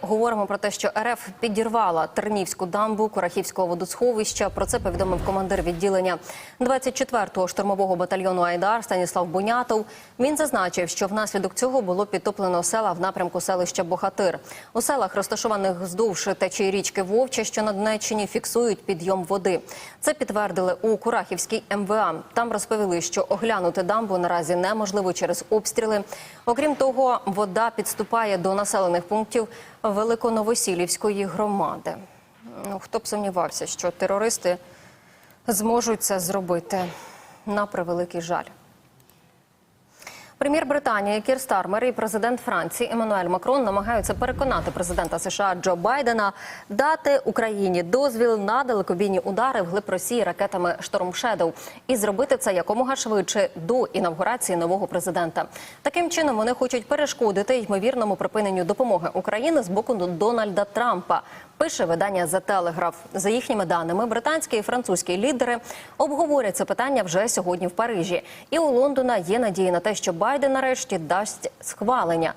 Говоримо про те, що РФ підірвала Тернівську дамбу Курахівського водосховища. Про це повідомив командир відділення 24-го штурмового батальйону Айдар Станіслав Бунятов. Він зазначив, що внаслідок цього було підтоплено села в напрямку селища Бохатир. У селах, розташованих вздовж течії річки Вовча, що на Донеччині, фіксують підйом води. Це підтвердили у Курахівській МВА. Там розповіли, що оглянути дамбу наразі неможливо через обстріли. Окрім того, вода підступає до населених пунктів Великоновосілівської громади. Ну, хто б сумнівався, що терористи зможуть це зробити на превеликий жаль. Прем'єр Британії Кір Стармер і президент Франції Еммануель Макрон намагаються переконати президента США Джо Байдена дати Україні дозвіл на далекобійні удари вглиб Росії ракетами Шторм Шедоу і зробити це якомога швидше до інавгурації нового президента. Таким чином вони хочуть перешкодити ймовірному припиненню допомоги України з боку Дональда Трампа. Пише видання The Telegraph. За їхніми даними, британські і французькі лідери обговорять це питання вже сьогодні в Парижі. І у Лондона є надії на те, що Байден нарешті дасть схвалення